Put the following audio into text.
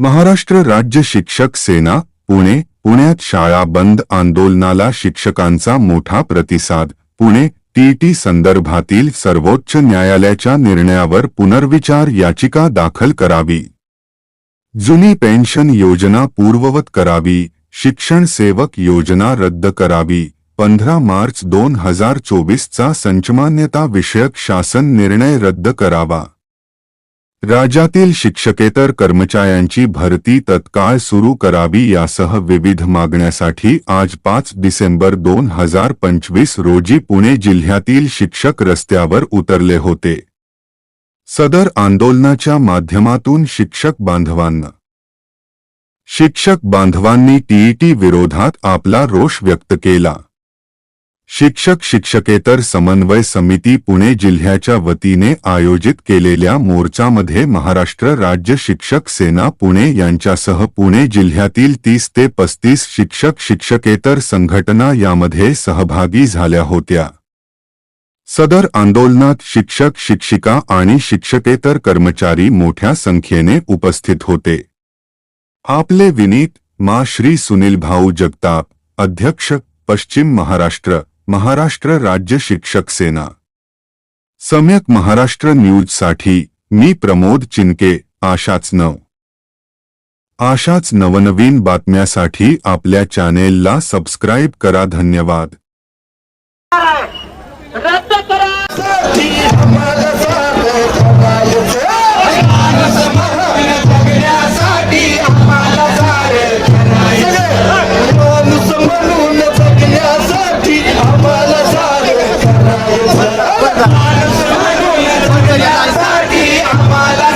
महाराष्ट्र राज्य शिक्षक सेना पुणे. पुण्यात शाळा बंद आंदोलनाला शिक्षकांचा मोठा प्रतिसाद. पुणे. टीटी संदर्भातील सर्वोच्च न्यायालयाच्या निर्णयावर पुनर्विचार याचिका दाखल करावी. जुनी पेन्शन योजना पूर्ववत करावी. शिक्षण सेवक योजना रद्द करावी. पंधरा मार्च दोन हजार चोवीसचा संचमान्यता विषयक शासन निर्णय रद्द करावा. राज्यातील शिक्षकेतर कर्मचाऱ्यांची भरती तत्काळ सुरू करावी यासह विविध मागण्यासाठी आज पाच डिसेंबर दोन हजार पंचवीस रोजी पुणे जिल्ह्यातील शिक्षक रस्त्यावर उतरले होते. सदर आंदोलनाच्या माध्यमातून शिक्षक बांधवांना. शिक्षक बांधवांनी टीईटी विरोधात आपला रोष व्यक्त केला. शिक्षक शिक्षकेतर समन्वय समिती पुणे जिल्ह्याच्या वतीने आयोजित केलेल्या मोर्चामध्ये महाराष्ट्र राज्य शिक्षक सेना पुणे यांच्यासह पुणे जिल्ह्यातील तीस ते पस्तीस शिक्षक शिक्षकेतर संघटना यामध्ये सहभागी झाल्या होत्या. सदर आंदोलनात शिक्षक शिक्षिका आणि शिक्षकेतर कर्मचारी मोठ्या संख्येने उपस्थित होते. आपले विनीत मा श्री सुनील भाऊ जगताप, अध्यक्ष, पश्चिम महाराष्ट्र महाराष्ट्र राज्य शिक्षक सेना. सम्यक महाराष्ट्र न्यूजसाठी मी प्रमोद चिनके आशाच नव. आशाच नवनवीन बातम्यासाठी आपल्या चॅनेलला सबस्क्राईब करा धन्यवाद. म्हणून जगण्यासाठी आम्हाला